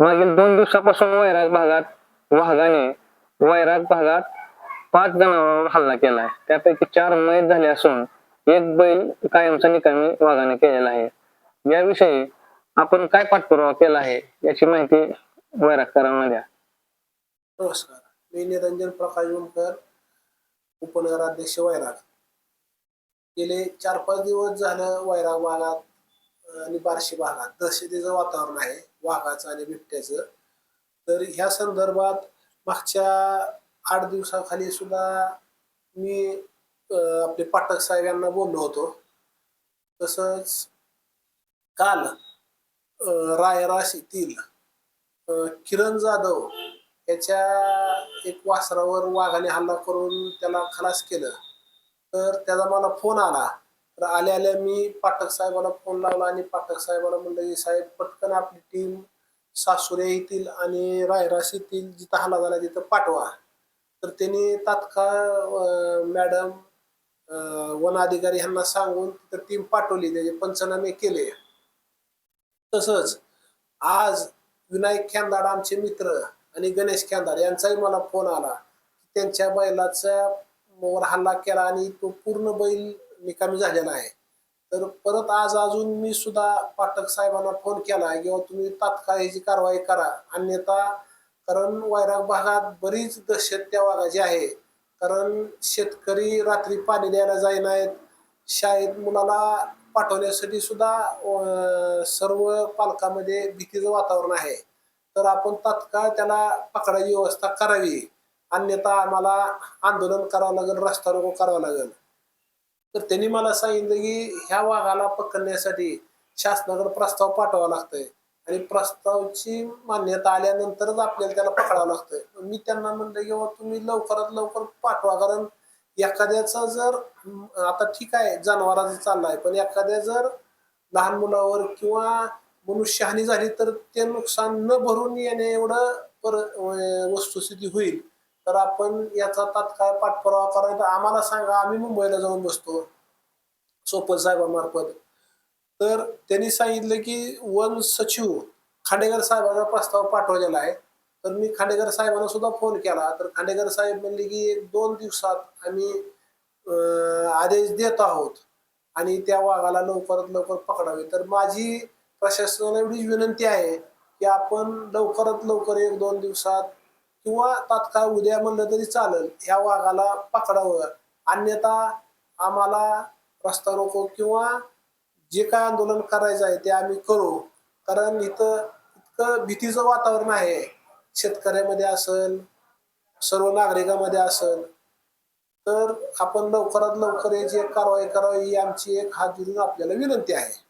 मागील दोन दिवसापासून वैराग भागात वाघाने वैराग भागात पाच जणांवर हल्ला केलाय त्यापैकी चार मयत झाले असून एक बैल कायमचा निकामी वाघाने केलेला आहे. याविषयी आपण काय पाठपुरावा केला आहे याची माहिती वैरागकरांना द्या. नमस्कार. मी निरंजन प्रकाश उमकर उपनगराध्यक्ष वैराग. गेले चार पाच दिवस झालं वैराग भागात आणि बार्शी भागात. दहशतीचं वातावरण आहे. वाघाचं आणि बिबट्याचं. तर ह्या संदर्भात मागच्या आठ दिवसाखाली सुद्धा मी आपले पाठक साहेब यांना बोललो होतो. तसंच काल रायराशीतील किरण जाधव याच्या एक वासरावर वाघाने हल्ला करून त्याला खलास केलं. तर त्याचा मला फोन आला. तर आल्या आल्या मी पाठक साहेबाला फोन लावला आणि पाठक साहेबाला म्हणलं की साहेब पटकन आपली टीम सासुरे येथील आणि रायरास येथील जिथं हल्ला झाला तिथं पाठवा. तर त्यांनी तात्काळ मॅडम वन अधिकारी यांना सांगून तिथं टीम पाठवली त्याचे पंचनामे केले. तसंच आज विनायक खेंदाड आमचे मित्र आणि गणेश खेंदाड यांचाही मला फोन आला त्यांच्या बैलाचा वर हल्ला केला आणि तो पूर्ण बैल निकामी झालेला आहे. तर परत आज अजून मी सुद्धा पाठक साहेबांना फोन केला किंवा तुम्ही तात्काळ याची कारवाई करा. अन्यथा कारण वैराग भागात बरीच दहशत त्या वाघाची आहे. कारण शेतकरी रात्री पाणी द्यायला नाहीत शाळेत मुलाला पाठवण्यासाठी सुद्धा सर्व पालकामध्ये भीतीचं वातावरण आहे. तर आपण तात्काळ त्याला पकडायची व्यवस्था करावी. अन्यथा आम्हाला आंदोलन करावं लागेल रस्ता रोको करावं लागेल. तर त्यांनी मला सांगितलं की ह्या वाघाला पकडण्यासाठी शासनाकडे प्रस्ताव पाठवावा लागतोय. आणि प्रस्तावची मान्यता आल्यानंतरच आपल्याला त्याला पकडावं लागतंय. मी त्यांना म्हणलं की बाबा तुम्ही लवकरात लवकर पाठवा कारण एखाद्याचा जर आता ठीक आहे जनावराचा चालला आहे पण एखाद्या जर लहान मुलावर किंवा मनुष्यहानी झाली तर ते नुकसान न भरून येणे एवढं पर वस्तुस्थिती होईल. तर आपण याचा तात्काळ पाठपुरावा करायचा. आम्हाला सांगा आम्ही मुंबईला जाऊन बसतो सोपल साहेबामार्फत. तर त्यांनी सांगितलं की वन सचिव खांडेकर साहेबांना प्रस्ताव पाठवलेला आहे. तर मी खांडेकर साहेबांना सुद्धा फोन केला. तर खांडेकर साहेब म्हणले की एक दोन दिवसात आम्ही आदेश देत आहोत आणि त्या वाघाला लवकरात लवकर पकडावे. तर माझी प्रशासनाला एवढीच विनंती आहे की आपण लवकरात लवकर एक दोन दिवसात किंवा तात्काळ उद्या म्हणलं तरी चालेल ह्या वाघाला पकडावं. अन्यथा आम्हाला रस्ता रोको किंवा जे काय आंदोलन करायचं आहे ते आम्ही करू. कारण इथं इतकं भीतीचं वातावरण आहे. शेतकऱ्यामध्ये असेल सर्व नागरिकांमध्ये असेल. तर आपण लवकरात लवकर याची एक कारवाई करावी ही आमची एक हात जोडून आपल्याला विनंती आहे.